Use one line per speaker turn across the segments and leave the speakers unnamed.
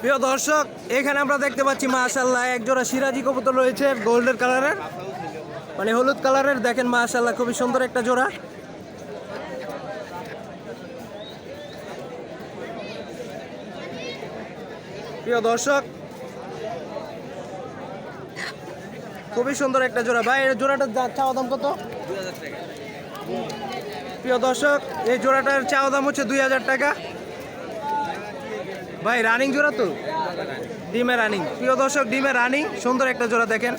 প্রিয় দর্শক এখানে আমরা দেখতে পাচ্ছি মাশাল্লাহ এক জোড়া সিরাজি কবুতর রয়েছে গোল্ডেন কালারের। মানে হলুদ কালারের দেখেন মাশাল্লাহ খুবই সুন্দর একটা জোড়া। প্রিয় দর্শক খুবই সুন্দর একটা জোড়া। ভাই এর জোড়াটার চাওয়া দাম কত? প্রিয় দর্শক এই জোড়াটার চাওয়া দাম হচ্ছে দুই হাজার টাকা। ভাই রানিং জোড়া তো? ডিমে রানিং প্রিয় দর্শক, ডিমে রানিং সুন্দর একটা জোড়া দেখেন।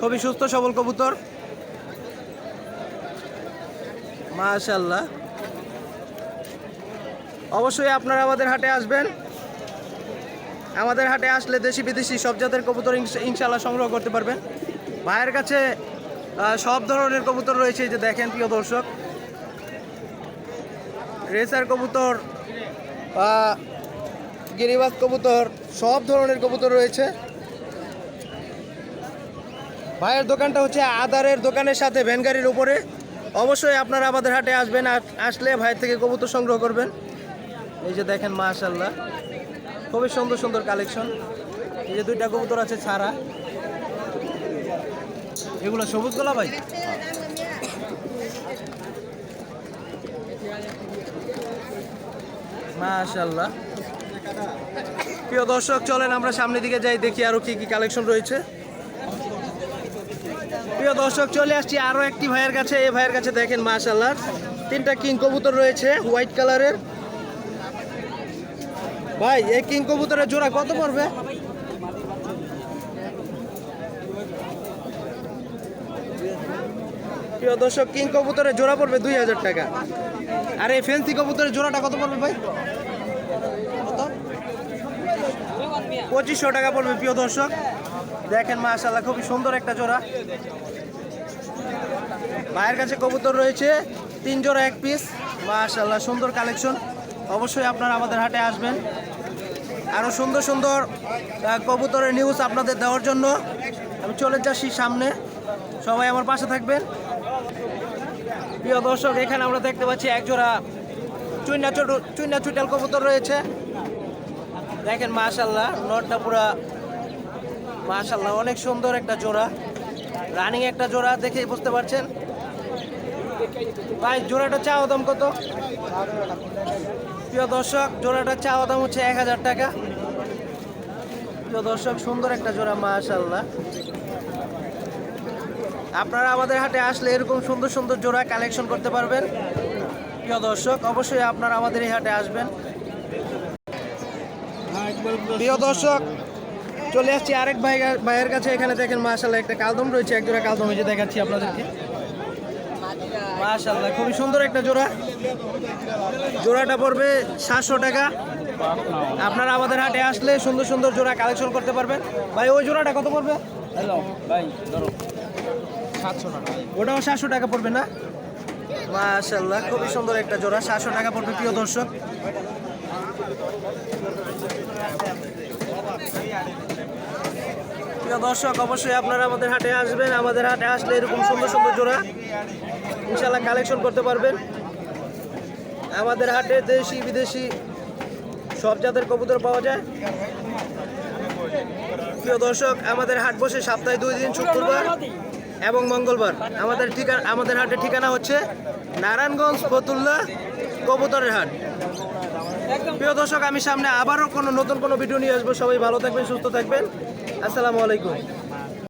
খুবই সুস্থ, সবল কবুতর। মাশাল্লাহ অবশ্যই আপনারা আমাদের হাটে আসবেন। আমাদের হাটে আসলে দেশি বিদেশি সব জাতের কবুতর ইনশাল্লাহ সংগ্রহ করতে পারবেন। ভাইয়ের কাছে সব ধরনের কবুতর রয়েছে যে দেখেন, প্রিয় দর্শক। রেসার কবুতর গিরিবাজ কবুতর, সব ধরনের কবুতর রয়েছে। ভাইয়ের দোকানটা হচ্ছে আদারের দোকানের সাথে ভ্যানগাড়ির উপরে। অবশ্যই আপনারা আমাদের হাটে আসবেন আসলে ভাইয়ের থেকে কবুতর সংগ্রহ করবেন। এই যে দেখেন মাশাল্লাহ খুবই সুন্দর সুন্দর কালেকশন। এই যে দুইটা কবুতর আছে ছাড়া। এগুলো সবুজ গোলা ভাই? মাশাল্লাহ প্রিয় দর্শক, চলেন আমরা সামনের দিকে যাই, দেখি আরও কি কি কালেকশন রয়েছে। প্রিয় দর্শক, চলে আসছি আরও একটি ভাইয়ের কাছে। এই ভাইয়ের কাছে দেখেন মাশাল্লাহ তিনটা কিং কবুতর রয়েছে হোয়াইট কালারের ভাই, এই কিং কবুতরের জোড়া কত পড়বে? প্রিয় দর্শক কিং কবুতরের জোড়া পড়বে দুই হাজার টাকা। আর এই ফেন্সি কবুতরের জোড়াটা কত পড়বে ভাই কত পঁচিশশো টাকা পড়বে, প্রিয় দর্শক। দেখেন মাশাল্লাহ খুবই সুন্দর একটা জোড়া। ভাইয়ের কাছে কবুতর রয়েছে, তিন জোড়া এক পিস মাশাল্লাহ সুন্দর কালেকশন অবশ্যই আপনারা আমাদের হাটে আসবেন। আরও সুন্দর সুন্দর কবুতরের নিউজ আপনাদের দেওয়ার জন্য। আমি চলে যাচ্ছি সামনে। সবাই আমার পাশে থাকবেন। প্রিয় দর্শক, এখানে আমরা দেখতে পাচ্ছি এক জোড়া চুইনা চুইনা চুইটাল কবুতর রয়েছে। দেখেন মাশাল্লাহ নটটা পুরা মাশাল্লাহ অনেক সুন্দর একটা জোড়া। রানিং একটা জোড়া, দেখেই বুঝতে পারছেন। ভাই, জোড়াটা চাওয়া দাম কত? প্রিয় দর্শক, জোড়াটা চাওয়া দাম হচ্ছে এক হাজার টাকা। প্রিয় দর্শক, সুন্দর একটা জোড়া মাশাল্লাহ আপনারা আমাদের হাটে আসলে এরকম সুন্দর সুন্দর জোড়া কালেকশন করতে পারবেন। প্রিয় দর্শক, অবশ্যই আপনারা আমাদের এই হাটে আসবেন। প্রিয় দর্শক চলে আসছি আরেক ভাই ভাইয়ের কাছে। এখানে দেখেন মাশাল্লাহ একটা কালদম রয়েছে। এক জোড়া কালদম এই যে দেখাচ্ছি আপনাদেরকে। মাশাল্লাহ খুবই সুন্দর একটা জোড়া। জোড়াটা পড়বে সাতশো টাকা। আপনারা আমাদের হাটে আসলে সুন্দর সুন্দর জোড়া কালেকশন করতে পারবেন। ভাই ওই জোড়াটা কত পড়বে? ওটাও সাতশো টাকা পড়বে না? মাশাল্লাহ খুবই সুন্দর একটা জোড়া। সাতশো টাকা পড়বে প্রিয় দর্শক। প্রিয় দর্শক, অবশ্যই আপনারা আমাদের হাটে আসবেন। আমাদের হাটে আসলে এরকম সুন্দর সুন্দর জোড়া ইনশাল্লাহ কালেকশন করতে পারবেন। আমাদের হাটে দেশি, বিদেশি সব জাতের কবুতর পাওয়া যায়। প্রিয় দর্শক, আমাদের হাট বসে সপ্তাহে দুই দিন শুক্রবার এবং মঙ্গলবার। আমাদের ঠিকানা আমাদের হাটের ঠিকানা হচ্ছে নারায়ণগঞ্জ ফতুল্লা কবুতরের হাট। প্রিয় দর্শক, আমি সামনে আবারও কোনো নতুন কোনো ভিডিও নিয়ে আসব। সবাই ভালো থাকবেন, সুস্থ থাকবেন। আসসালামু আলাইকুম।